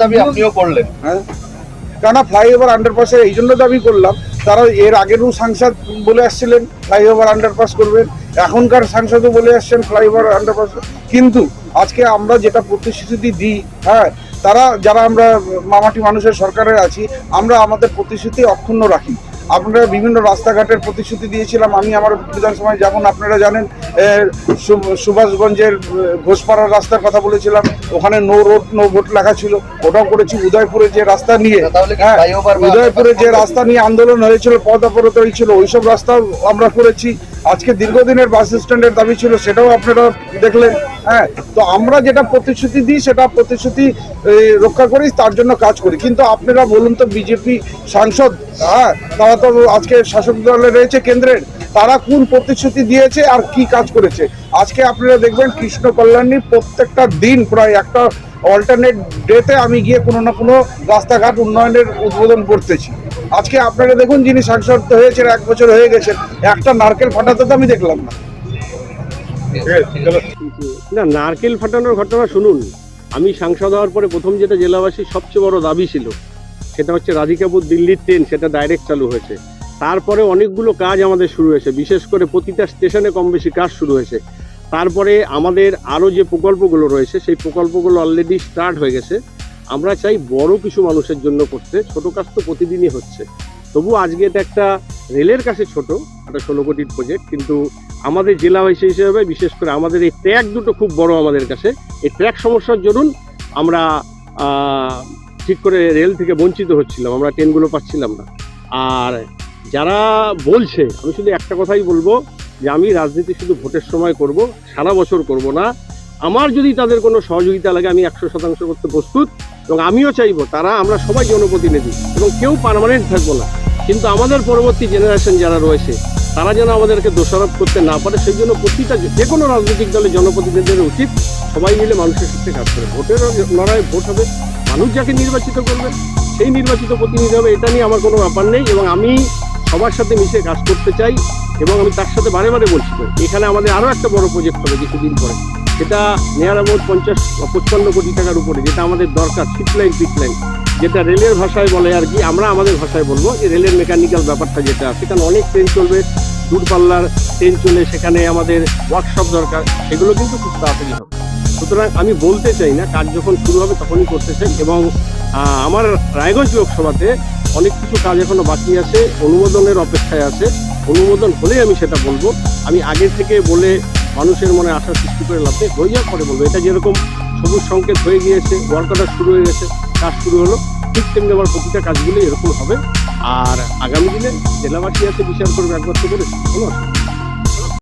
দাবি আপনিও করলেন। হ্যাঁ। কেননা ফ্লাইওভার আন্ডারপাসের এই জন্য দাবি করলাম তারা এর আগেরও সাংসদ বলে আসছিলেন ফ্লাইওভার আন্ডারপাস করবেন। এখনকার সাংসদও বলে আসছেন ফ্লাইওভার আন্ডারপাস কিন্তু আজকে আমরা যেটা প্রতিশ্রুতি দিই হ্যাঁ তারা যারা আমরা মামাটি মানুষের সরকারে আছি আমরা আমাদের প্রতিশ্রুতি অক্ষুণ্ণ রাখি। আপনারা বিভিন্ন রাস্তাঘাটের প্রতিশ্রুতি দিয়েছিলাম আমি আমার বিধানসভায় যেমন আপনারা জানেন সুভাষগঞ্জের ঘোষপাড়ার রাস্তার কথা বলেছিলাম ওখানে নো রোড নো ভোট লেখা ছিল ওটাও করেছি উদয়পুরে যে রাস্তা নিয়ে হ্যাঁ, উদয়পুরে যে রাস্তা নিয়ে আন্দোলন হয়েছিল পথ অবরোধ হয়েছিল ওইসব রাস্তাও আমরা করেছি আজকে দীর্ঘদিনের বাস স্ট্যান্ডের দাবি ছিল সেটাও আপনারা দেখলেন হ্যাঁ তো আমরা যেটা প্রতিশ্রুতি দিই সেটা প্রতিশ্রুতি রক্ষা করি তার জন্য কাজ করি কিন্তু আপনারা বলুন তো বিজেপি সাংসদ হ্যাঁ তারা তো আজকে শাসক দলে রয়েছে কেন্দ্রের, তারা কোন প্রতিশ্রুতি দিয়েছে আর কি কাজ করেছে? আজকে আপনারা দেখবেন কৃষ্ণ কল্যাণী প্রত্যেকটা দিন প্রায় একটা অল্টারনেট ডেতে আমি গিয়ে কোনো না কোনো রাস্তাঘাট উন্নয়নের উদ্বোধন করতেছি। আজকে আপনারা দেখুন যিনি সাংসদ হয়েছেন, এক বছর হয়ে গেছেন একটা নারকেল ফাটাতে তো আমি দেখলাম না। না, নারকেল ফাটানোর ঘটনা শুনুন। আমি সাংসদ হওয়ার পরে প্রথম যেটা জেলাবাসীর সবচেয়ে বড় দাবি ছিল সেটা হচ্ছে রাধিকাপুর দিল্লির ট্রেন সেটা ডাইরেক্ট চালু হয়েছে। তারপরে অনেকগুলো কাজ আমাদের শুরু হয়েছে, বিশেষ করে প্রতিটা স্টেশনে কম বেশি কাজ শুরু হয়েছে। তারপরে আমাদের আরও যে প্রকল্পগুলো রয়েছে, সেই প্রকল্পগুলো অলরেডি স্টার্ট হয়ে গেছে। আমরা চাই বড় কিছু মানুষের জন্য করতে, ছোট কাজ তো প্রতিদিনই হচ্ছে। তবু আজকে এটা একটা রেলের কাছে ছোট, একটা ষোলো কোটির প্রজেক্ট কিন্তু আমাদের জেলাবাসী হিসেবে, বিশেষ করে আমাদের এই ট্র্যাক দুটো খুব বড় আমাদের কাছে। এই ট্র্যাক সমস্যার জন্য আমরা ঠিক করে রেল থেকে বঞ্চিত হচ্ছিলাম, আমরা ট্রেনগুলো পাচ্ছিলাম না। আর যারা বলছে, আমি শুধু একটা কথাই বলব, যে আমি রাজনীতি শুধু ভোটের সময় করব, সারা বছর করব না। আমার যদি তাদের কোনো সহযোগিতা লাগে, আমি একশো শতাংশ করতে প্রস্তুত এবং আমিও চাইব, তারা আমরা সবাই জনপ্রতিনিধি এবং কেউ পার্মানেন্ট থাকব না। কিন্তু আমাদের পরবর্তী জেনারেশন যারা রয়েছে, তারা যেন আমাদেরকে দোষারোপ করতে না পারে, সেই জন্য প্রতিটা যে কোনো রাজনৈতিক দলের জনপ্রতিনিধিদের উচিত সবাই মিলে মানুষের সাথে কাজ করে। ভোটের লড়াই, ভোট হবে। মানুষ যাকে নির্বাচিত করবে, সেই নির্বাচিত প্রতিনিধি হবে, এটা নিয়ে আমার কোনো ব্যাপার নেই এবং আমি সবার সাথে মিশে কাজ করতে চাই এবং আমি তার সাথে বারে বারে বলছি এখানে আমাদের আরও একটা বড় প্রজেক্ট হবে কিছুদিন পরে, সেটা নিয়ার অ্যাবাউট পঞ্চাশ পঁচপান্ন কোটি টাকার উপরে, যেটা আমাদের দরকার ফিট লাইন ফিট লাইন যেটা রেলের ভাষায় বলে আর কি, আমরা আমাদের ভাষায় বলব যে রেলের মেকানিক্যাল ব্যাপারটা যেটা সেখানে অনেক ট্রেন চলবে, দূরপাল্লার ট্রেন চলে সেখানে আমাদের ওয়ার্কশপ দরকার, সেগুলো কিন্তু খুব তাড়াতাড়ি হবে। সুতরাং আমি বলতে চাই না, কাজ যখন শুরু হবে তখনই করতে চাই এবং আমার রায়গঞ্জ লোকসভাতে অনেক কিছু কাজ এখনও বাকি আছে, অনুমোদনের অপেক্ষায় আছে। অনুমোদন হলেই আমি সেটা বলব। আমি আগে থেকে বলে মানুষের মনে আশা সৃষ্টি করে লাভ হয়ে যাওয়ার পরে বলব। এটা যেরকম সবুজ সংকেত হয়ে গিয়েছে ওয়ার্ক শুরু হয়ে গেছে, কাজ শুরু হলো, ঠিক তেমনি আমার প্রতিটা কাজগুলো এরকম হবে। আর আগামী দিনে জেলাবাসী আছে, বিচার করবে একবার তো করে, কোনো অসুবিধা।